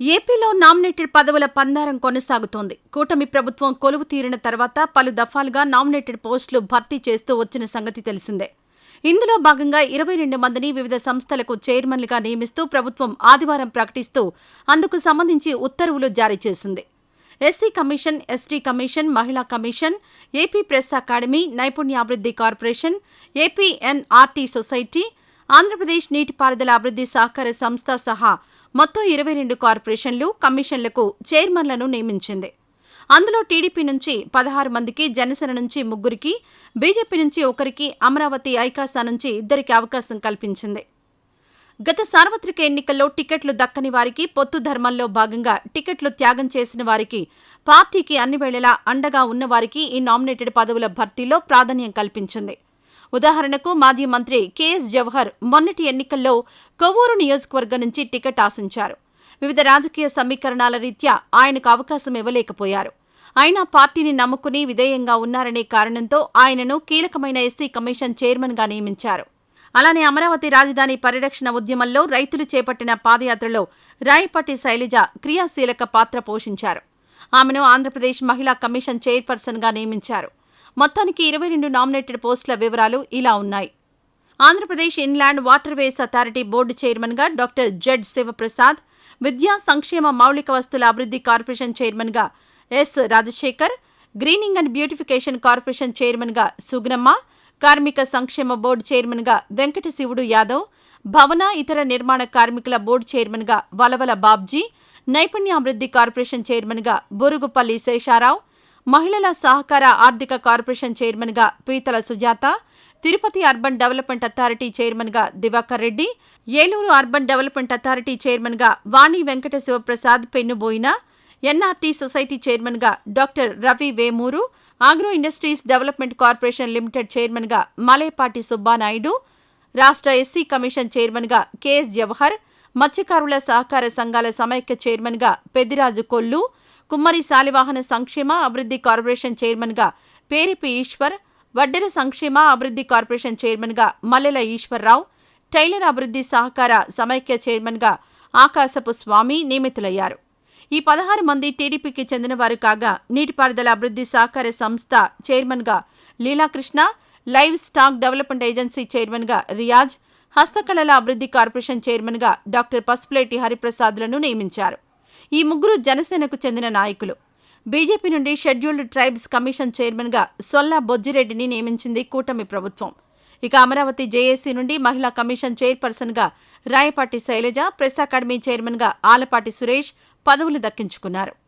ఏపీలో నామినేటెడ్ పదవుల పందారం కొనసాగుతోంది. కూటమి ప్రభుత్వం కొలువు తీరిన తర్వాత పలు దఫాలుగా నామినేటెడ్ పోస్టులు భర్తీ చేస్తూ వచ్చిన సంగతి తెలిసిందే. ఇందులో భాగంగా ఇరవై రెండు మందిని వివిధ సంస్థలకు చైర్మన్లుగా నియమిస్తూ ప్రభుత్వం ఆదివారం ప్రకటిస్తూ అందుకు సంబంధించి ఉత్తర్వులు జారీ చేసింది. ఎస్సీ కమిషన్ ఎస్టీ కమిషన్ మహిళా కమిషన్ ఏపీ ప్రెస్ అకాడమీ నైపుణ్యాభివృద్ధి కార్పొరేషన్ ఏపీఎన్ఆర్టీ సొసైటీ ఆంధ్రప్రదేశ్ నీటిపారుదల అభివృద్ధి సహకార సంస్థ సహా మొత్తం ఇరవై రెండు కార్పొరేషన్లు కమిషన్లకు చైర్మన్లను నియమించింది. అందులో టీడీపీ నుంచి పదహారు మందికి జనసేన నుంచి ముగ్గురికి బీజేపీ నుంచి ఒకరికి అమరావతి ఐకాసా నుంచి ఇద్దరికి అవకాశం కల్పించింది. గత సార్వత్రిక ఎన్నికల్లో టికెట్లు దక్కని వారికి పొత్తు ధర్మంలో భాగంగా టికెట్లు త్యాగం చేసిన వారికి పార్టీకి అన్ని వేళలా అండగా ఉన్నవారికి ఈ నామినేటెడ్ పదవుల భర్తీలో ప్రాధాన్యం కల్పించింది. ఉదాహరణకు మాజీ మంత్రి కెఎస్ జవహర్ మొన్నటి ఎన్నికల్లో కొవ్వూరు నియోజకవర్గం నుంచి టికెట్ ఆశించారు. వివిధ రాజకీయ సమీకరణాల రీత్యా ఆయనకు అవకాశం ఇవ్వలేకపోయారు. అయినా పార్టీని నమ్ముకుని విధేయంగా ఉన్నారనే కారణంతో ఆయనను కీలకమైన ఎస్సీ కమిషన్ చైర్మన్గా నియమించారు. అలానే అమరావతి రాజధాని పరిరక్షణ ఉద్యమంలో రైతులు చేపట్టిన పాదయాత్రలో రాయపాటి శైలజ క్రియాశీలక పాత్ర పోషించారు. ఆమెను ఆంధ్రప్రదేశ్ మహిళా కమిషన్ చైర్పర్సన్గా నియమించారు. మొత్తానికి ఇరవై రెండు నామినేటెడ్ పోస్టుల వివరాలు ఇలా ఉన్నాయి. Andhra Pradesh inland waterways authority board చైర్మన్గా డాక్టర్ జెడ్ శివప్రసాద్ విద్యా సంక్షేమ మౌలిక వస్తుల అభివృద్ధి కార్పొరేషన్ చైర్మన్గా S Rajasekhar greening and beautification corporation చైర్మన్గా సుగ్నమ్మ కార్మిక సంక్షేమ బోర్డు చైర్మన్గా వెంకట శివుడు యాదవ్ భవన ఇతర నిర్మాణ కార్మికుల బోర్డు చైర్మన్గా వలవల బాబ్జీ నైపుణ్యాభివృద్ధి కార్పొరేషన్ చైర్మన్గా బొరుగుపల్లి శేషారావు మహిళల సహకార ఆర్థిక కార్పొరేషన్ చైర్మన్గా Peethala Sujatha Tirupati urban development authority చైర్మన్గా Divakar Reddy Eluru urban development authority చైర్మన్గా వాణి వెంకట శివప్రసాద్ పెన్నుబోయిన ఎన్ఆర్టీ సొసైటీ చైర్మన్గా doctor Ravi Vemuru agro industries development corporation limited చైర్మన్గా మలేపాటి సుబ్బానాయుడు రాష్ట్ర ఎస్సీ కమిషన్ చైర్మన్గా కెఎస్ జవహర్ మత్స్యకారుల సహకార సంఘాల సమైక్య చైర్మన్గా పెద్దిరాజు కొల్లు కుమ్మరి శాలివాహన సంక్షేమ అభివృద్ధి కార్పొరేషన్ చైర్మన్గా పేరిపి ఈశ్వర్ వడ్డెర సంక్షేమ అభివృద్ధి కార్పొరేషన్ చైర్మన్గా మల్లెల ఈశ్వర్రావు టైలర్ అభివృద్ధి సహకార సమైక్య చైర్మన్గా ఆకాశపు స్వామి నియమితులయ్యారు. ఈ పదహారు మంది టీడీపీకి చెందినవారు కాగా నీటిపారుదల అభివృద్ధి సహకార సంస్థ చైర్మన్గా Leelakrishna live stock development agency చైర్మన్గా రియాజ్ హస్తకళల అభివృద్ధి కార్పొరేషన్ చైర్మన్గా డాక్టర్ పసుపులేటి హరిప్రసాద్లను నియమించారు. ఈ ముగ్గురు జనసేనకు చెందిన నాయకులు. బీజేపీ నుండి షెడ్యూల్డ్ ట్రైబ్స్ కమిషన్ చైర్మన్గా సొల్లా బొజ్జిరెడ్డిని నియమించింది కూటమి ప్రభుత్వం. ఇక అమరావతి జేఏసీ నుండి మహిళా కమిషన్ చైర్పర్సన్గా రాయపాటి శైలజ ప్రెస్ అకాడమీ చైర్మన్గా ఆలపాటి సురేష్ పదవులు దక్కించుకున్నారు.